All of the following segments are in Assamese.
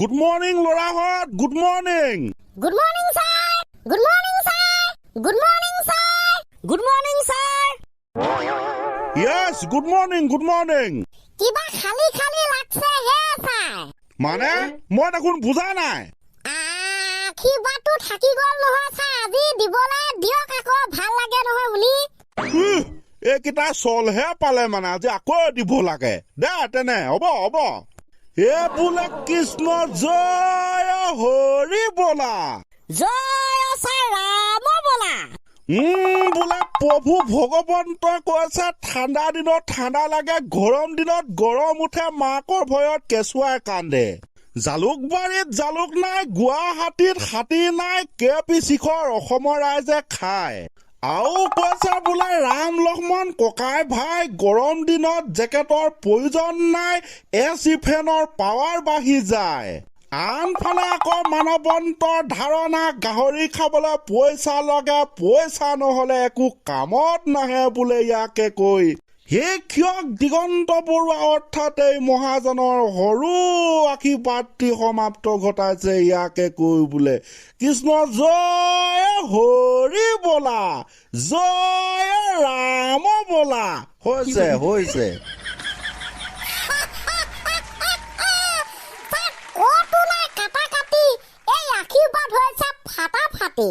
Good morning ল'ৰাহঁত good morning good morning sir good morning sir good morning sir good morning sir yes good morning good morning কিবা খালী খালী লাগছে হে ছাৰ মানে? মই দেখোন বুজা নাই। আশীৰ্বাদটো থাকি গ'ল নহয় ছাৰ আজি দিবলৈ দিয়ক আকৌ ভাল লাগে নহয় শুনি উহ, এইকেইটা চলহে পালে মানে আজি আকৌ দিব লাগে। দে তেনে হ'ব হ'ব। বোলে কৃষ্ণ জয় হৰি বলা। জয় ৰাম বোলা। বোলে প্ৰভু ভগৱন্তই কৈছে ঠাণ্ডা দিনত ঠাণ্ডা লাগে গৰম দিনত গৰম উঠে মাকৰ ভয়ত কেঁচুৱাই কান্দে। জালুকবাৰীত জালুক নাই গুৱাহাটীত হাতী নাই কে পি শিখৰ অসমৰ ৰাইজে খায়। আৰু কৈছে বোলে ৰাম লক্ষ্মণ ককাই ভাই গৰম দিনত জেকেটৰ প্ৰয়োজন নাই এ চি ফেনৰ পাৱাৰ বাঢ়ি যায়। আনফালে আকৌ মানৱন্তৰ ধাৰণা গাহৰি খাবলৈ পইচা লাগে পইচা নহলে একো কামত নাহে বোলে ইয়াকে কৈ। সেই ক্ষক দিগন্ত বৰুৱা অৰ্থাৎ এই মহাজনৰ সৰু আশীৰ্বাদটি সমাপ্ত ঘটাইছে ইয়াকে কৈ বোলে। কৃষ্ণ জয় বলা জয় ৰাম বলা হৈছে হৈছে ক'তো নাই কাটা কাটি এই আশীৰ্বাদ হৈছে ফাটা ফাটি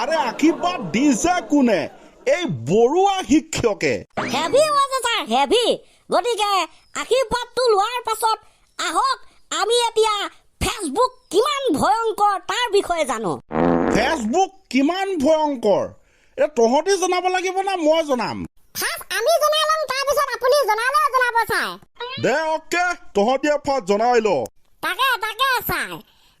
আৰে আশীৰ্বাদ দিছে কোনে এই বৰুৱা শিক্ষকে। হেভি হৈছে ছাৰ হেভি গতিকে আশীৰ্বাদটো লোৱাৰ পাছত আহক আমি এতিয়া ফেচবুক কিমান ভয়ংকৰ তাৰ বিষয়ে জানো। ফেচবুক কিমান ভয়ংকৰ? এতিয়া তহঁতি জনাব লাগিব না মই জনাম। দে অকে তহঁতিয়ে ফাৰ্ষ্ট জনাই ল। তাকে তাকে ছাৰ।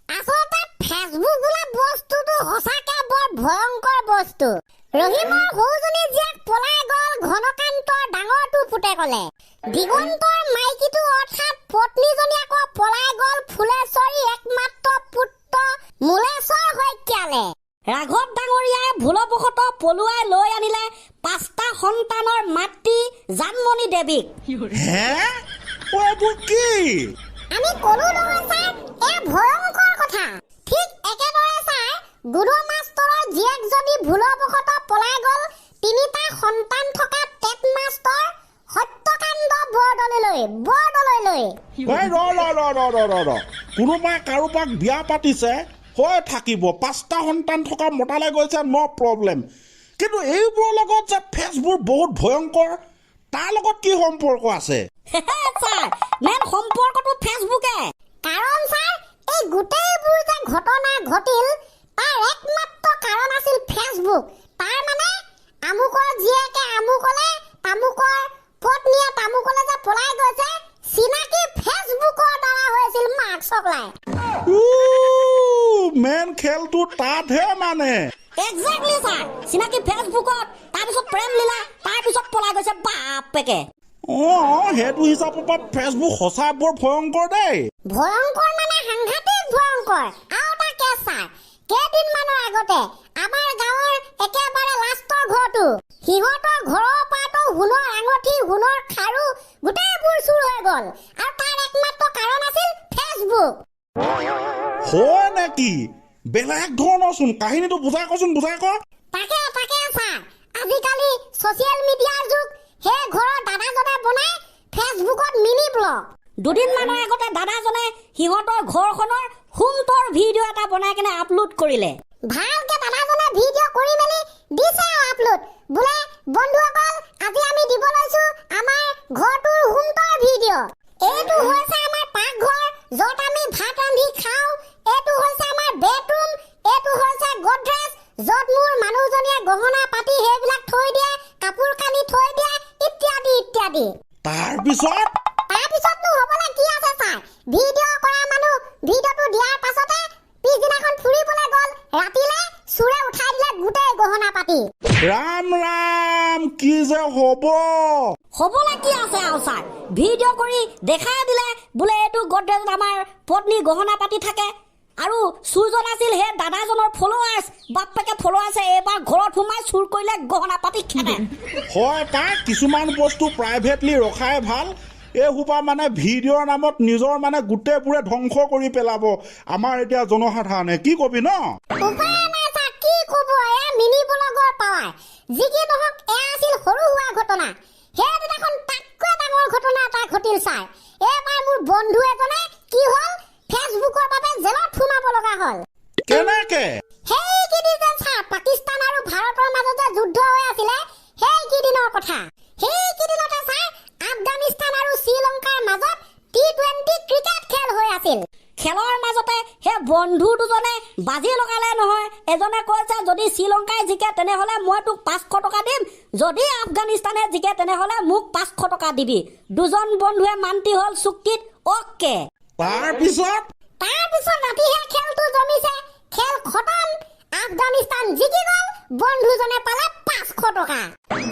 আচলতে ফেচবুক বোলা বস্তুটো সঁচাকে বৰ ভয়ংকৰ বস্তু। ৰহিমৰ সৰুজনী জীয়েক পলাই গ'ল ঘনকান্তৰ ডাঙৰটো পুতেকলে দিগন্তৰ মাইকীটো অৰ্থাৎ পত্নীজনী আকৌ পলাই গ'ল ফুলেশ্বৰী একমাত্ৰ পুত্ৰ মূলেশ্বৰ শইকীয়ালে। ৰাঘৱ ডাঙৰীয়াই ভুলবশতঃ পলুৱাই লৈ আনিলে পাঁচটা সন্তানৰ মাতৃ জানমণি দেৱীক। হে? অ এইবোৰ কি? আমি কলো নহয় ছাৰ এয়া ভয়ংকৰ কথা। ঠিক একেদৰে ছাৰ গুৰু মাষ্টৰৰ জীয়েক যদি ভুলবশতঃ পলাই গ'ল তিনিটা সন্তান থকা টেট মাষ্টৰ সত্যকাণ্ড বৰদলৈলৈ। বৰদলৈলৈ ঐ ৰ ৰ ৰ ৰ ৰ ৰ ৰ। কোনোবাই কাৰোবাক বিয়া পাতিছে হয় থাকিব। পাঁচটা সন্তান থকা মতালে গৈছে ন প্ৰব্লেম কিন্তু এইবোৰৰ লগত যে ফেচবোৰ বহুত ভয়ংকৰ তাৰ লগত কি সম্পৰ্ক আছে? সম্পৰ্কটো ফেচবুকে কাৰণ ছাৰ এই গোটেইবোৰ যে ঘটনা ঘটিল তাৰ একমাত্ৰ কাৰণ আছিল ফেচবুক তাৰ মানে আমুকৰ জীয়েকে আমুকলে তামুকৰ পত্নীয়ে তামুকলে যে পলাই গৈছে চিনাকি ফেচবুকৰ দ্বাৰা হৈছিল মাক চকলাই খেলটো তাতহে মানে। একজেক্টলি ছাৰ চিনাকি ফেচবুকত তাৰপিছত প্ৰেম লীলা তাৰপিছত পলাই গৈছে বাপেকে। অঁ সেইটো হিচাপৰ পৰা ফেচবুক সঁচাই বৰ ভয়ংকৰ দেই। ভয়ংকৰ মানে সাংঘাতিক ভয়ংকৰ। আৰু এটা কেছ ছাৰ কেইদিনমানৰ আগতে আমাৰ গাঁৱৰ একেবাৰে লাষ্টৰ ঘৰটো সিহঁতৰ ঘৰৰ পৰাতো সোণৰ আঙঠি সোণৰ খাৰু গোটেইবোৰ চুৰ হৈ গ'ল। আৰু তাৰ একমাত্ৰ কাৰণ আছিল ফেচবুক হয় নেকি? বেলেগ ধৰণৰচোন। কাহিনীটো বুজাই কচোন বুজাই ক তাকে তাকে ছাৰ আজিকালি ছচিয়েল মিডিয়াৰ যুগ সেই ঘৰৰ দাদাজনে বনাই ফেচবুকত মিনি ব্লগ। দুদিনমানৰ আগতে দাদাজনে সিহঁতৰ ঘৰখনৰ হোমটোৰ ভিডিঅ' এটা বনাই কেনে আপলোড কৰিলে। ভালকে দাদাজনে ভিডিঅ' কৰি মেলি দিছে আৰু আপলোড বোলে বন্ধুসকল আজি আমি দিব লৈছো আমাৰ ঘৰটোৰ হোমটোৰ ভিডিঅ' এইটো হৈছে আমাৰ পাকঘৰ য'ত আমি ভাত ৰান্ধি খাওঁ এইটো হৈছে আমাৰ বেডৰুম এইটো হৈছে গডৰেজ য'ত মোৰ মানুহজনীয়ে গহনা পাতি সেইবিলাক থৈ দিয়ে কাপোৰ কানি থৈ দিয়ে ইত্যাদি ইত্যাদি। তাৰপিছত? তাৰপিছতনো হ'বলৈ কি আছে ছাৰ? ভিডিঅ' কৰা মানুহ ভিডিঅ'টো দিয়াৰ পাছতে পিছদিনাখন ফুৰিবলৈ গ'ল ৰাতিলে চোৰে উঠাই দিলে গোটেই গহনা পাতি। ৰাম ৰাম কি যে হ'ব? হ'বলৈ কি আছে আৰু ছাৰ? ভিডিঅ' কৰি দেখাই দিলে বোলে এইটো গডৰেজত আমাৰ পত্নী গহনা পাতি থাকে। আৰু চুৰজন আছিল সেই দাদাজনৰ ফলোৱাৰ্ছ বাপেকে ফলোৱাৰ্ছে এইবাৰ ঘৰত সোমাই চুৰ কৰিলে গহনা পাতি খেদে। হয় পাই কিছুমান বস্তু প্ৰাইভেটলি ৰখাই ভাল এই সোপা মানে ভিডিঅ'ৰ নামত নিজৰ মানে গোটেইবোৰে ধ্বংস কৰি পেলাব। আমাৰ এতিয়া জনসাধাৰণে কি কবি ন? কি ক'ব এয়া মিনি ব্লগৰ পাৱাৰ। যি কি নহওক এয়া আছিল সৰু সুৰা ঘটনা। সেইদিনাখন তাতকৈ ডাঙৰ ঘটনা এটা ঘটিল ছাৰ। এইবাৰ মোৰ বন্ধু এজনে কি হ'ল? ফেচবুকৰ বাবে জেলত সোমাব লগা হ'ল। কেনেকে? সেইকেইদিন যে ছাৰ পাকিস্তান আৰু ভাৰতৰ মাজত যে যুদ্ধ হৈ আছিলে সেইকেইদিনৰ কথা। সেইকেইদিনতে ছাৰ আফগানিস্তান আৰু শ্ৰীলংকাৰ মাজত টি টুৱেণ্টি ক্ৰিকেট খেল হৈ আছিল। খেলৰ মাজতে সেই বন্ধু দুজনে বাজি লগালে নহয়। এজনে কৈছে যদি শ্ৰীলংকাই জিকে তেনেহলে মই তোক পাঁচশ টকা দিম। যদি আফগানিস্তানে জিকে তেনেহলে মোক পাঁচশ টকা দিবি। দুজন বন্ধুৱে মান্তি হ'ল চুক্তিত অ'কে। তাৰপিছত তাৰপিছত ৰাতিহে খেলটো জমিছে। খেল খতম আফগানিস্তান জিকি গ'ল, বন্ধুজনে পালে পাঁচশো টকা।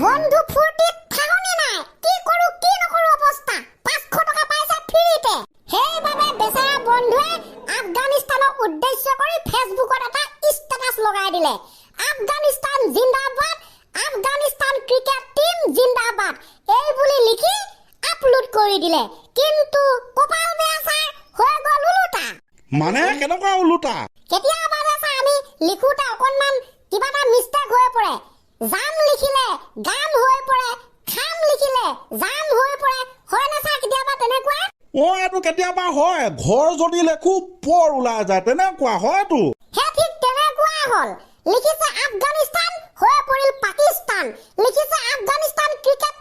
বন্ধু ফূৰ্তিত ঠাহনি নাই? কি কৰো, কি নকৰো অৱস্থা? পাঁচশো টকা পাইছে ফ্ৰীতে। সেইবাবে বেচেৰা বন্ধুৱে আফগানিস্তানক উদ্দেশ্য কৰি ফেচবুকত এটা ষ্টেটাছ লগাই দিলে। আফগানিস্তান জিন্দাবাদ, আফগানিস্তান ক্ৰিকেট টিম জিন্দাবাদ। এই বুলি লিখি আপলোড কৰি দিলে। মানে কেনেকুৱা ওলোটা? কেতিয়াবা ছাৰ আমি লিখোতে অকণমান কিবা এটা মিষ্টেক হৈ পৰে। জাম লিখিলে গাম হৈ পৰে খাম লিখিলে জাম হৈ পৰে। হয় না ছাৰ কেতিয়াবা তেনেকুৱা অ এইটো কেতিয়াবা হয়। ঘৰ যদি লেখো পৰ ওলাই যায়। তেনেকুৱা হয়তো সেই ঠিক তেনেকুৱাই হ'ল। লিখিছে আফগানিস্তান হৈ পৰিল পাকিস্তান। লিখিছে আফগানিস্তান ক্ৰিকেট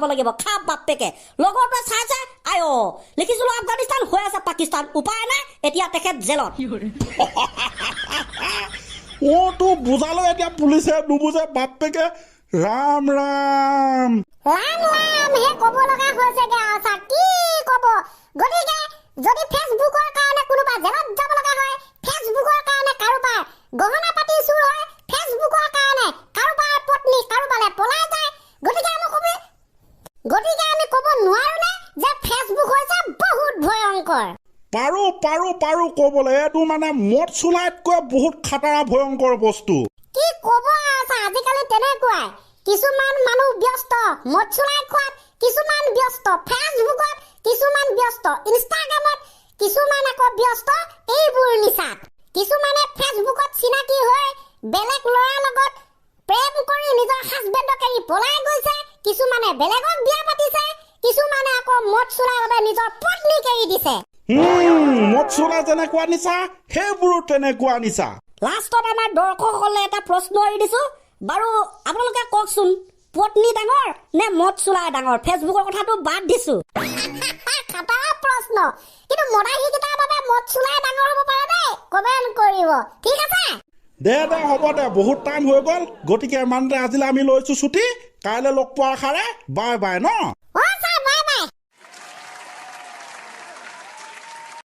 জেলত লাগিব। খা বাপেকে। লগৰটোৱে চাই আই অ লিখিছিলো আফগানিস্তান হৈ আছে পাকিস্তান। উপায় নাই এতিয়া তেখেত জেলত। অ তো বুজালো এতিয়া পুলিচে নুবুজে বাপেকে। ৰাম ৰাম। ৰাম ৰাম হে ক'ব লগা হৈছেগে আৰু কি ক'ব? গতিকে যদি পাৰো পাৰো পাৰো ক'বলৈ। এইটো মানে মদ চুলাইতকৈ বহুত খাটাৰা ভয়ংকৰ বস্তু। কি ক'ব আজিকালি তেনেকুৱাই। কিছুমান মানুহ ব্যস্ত মদ চুলাই খোৱাত কিছুমান ব্যস্ত ফেচবুকত কিছুমান ব্যস্ত ইনষ্টাগ্ৰামত কিছুমান আকৌ ব্যস্ত এইবোৰ নিচাত। কিছুমানে ফেচবুকত চিনাকি হৈ বেলেগ ল'ৰাৰ লগত প্ৰেম কৰি নিজৰ হাজবেণ্ডক এৰি পলাই গৈছে কিছুমানে বেলেগক বিয়া পাতিছে কিছুমানে আকৌ মদ চুলাই বাবে নিজৰ পত্নীক এৰি দিছে। চুলা যেনেকুৱা নিচা সেইবোৰো তেনেকুৱা নিচা লাষ্টত আমাৰ দৰ্শকসকলে এটা প্ৰশ্ন এৰি দিছো। বাৰু আপোনালোকে কওকচোন পত্নী ডাঙৰ নে মদ চোলাই ডাঙৰ? ফেচবুকৰ কথাটো বাদ দিছো। খাটা প্ৰশ্ন। কিন্তু মদাহী কেইটাৰ বাবে মদ চোলাই ডাঙৰ হ'ব পাৰে দেই কমেণ্ট কৰিব। ঠিক আছে? দে দে হ'ব দে বহুত টাইম হৈ গ'ল। গতিকে ইমানতে আজিলৈ আমি লৈছো ছুটি। কাইলৈ লগ পোৱাৰ আশাৰে বাই বাই ন?